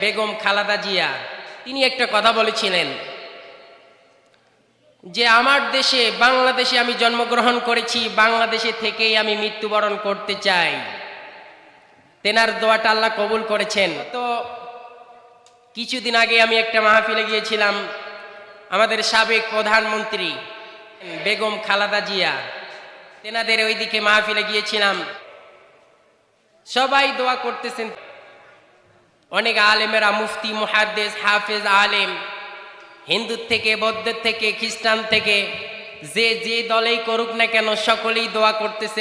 বেগম খালাদা জিয়া, তিনি একটা কথা বলেছিলেন যে, আমার দেশে, বাংলাদেশে আমি জন্মগ্রহণ করেছি, বাংলাদেশে থেকেই আমি মৃত্যুবরণ করতে চাই। তেনার দোয়াটা আল্লাহ কবুল করেছেন। তো কিছুদিন আগে আমি একটা মাহফিলে গিয়েছিলাম, আমাদের সাবেক প্রধানমন্ত্রী বেগম খালাদা জিয়া, তেনাদের ওইদিকে মাহফিলে গিয়েছিলাম। সবাই দোয়া করতেছেন। অনেক আলেমেরা মুফতি, মুহাদ্দেস, হাফেজ, আলেম হিন্দুর থেকে বৌদ্ধের থেকে, খ্রিস্টান থেকে, যে যে দলেই করুক না কেন সকলেই দোয়া করতেছে।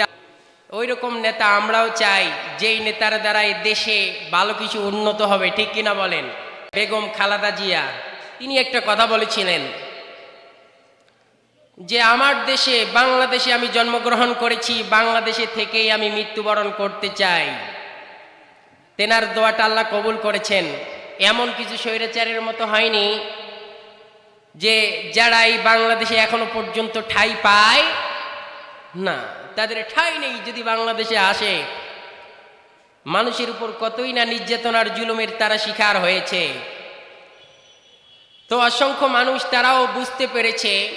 ওই রকম নেতা আমরাও চাই, যেই নেতার দ্বারা দেশে ভালো কিছু উন্নত হবে, ঠিক কিনা বলেন? বেগম খালাদা জিয়া, তিনি একটা কথা বলেছিলেন যে, আমার দেশে, বাংলাদেশে আমি জন্মগ্রহণ করেছি, বাংলাদেশে থেকেই আমি মৃত্যুবরণ করতে চাই। তেনার দোয়াটা আল্লাহ কবুল করেছেন। এমন কিছু স্বৈরাচারের মতো হয়নি যে যারা এই বাংলাদেশে এখনও পর্যন্ত ঠাই পায় না। তাদের ঠাই নেই যদি বাংলাদেশে আসে। মানুষের উপর কতই না নির্যাতনার জুলুমের তারা শিকার হয়েছে। তো অসংখ্য মানুষ তারাও বুঝতে পেরেছে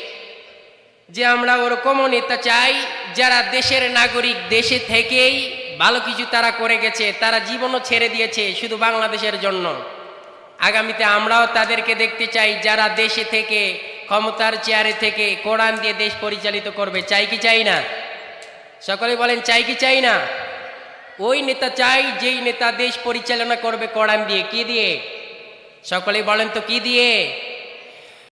যে আমরা ওরকমও নেতা চাই যারা দেশের নাগরিক দেশে থেকেই ভালো কিছু তারা করে গেছে, তারা জীবনও ছেড়ে দিয়েছে শুধু বাংলাদেশের জন্য। আগামীতে আমরাও তাদেরকে দেখতে চাই যারা দেশে থেকে, ক্ষমতার চেয়ারে থেকে কোরআন দিয়ে দেশ পরিচালিত করবে। চাই কি চাই না? সকলে বলেন, চাই কি চাই না? ওই নেতা চাই যেই নেতা দেশ পরিচালনা করবে কোরআন দিয়ে। কি দিয়ে? সকলে বলেন তো কি দিয়ে?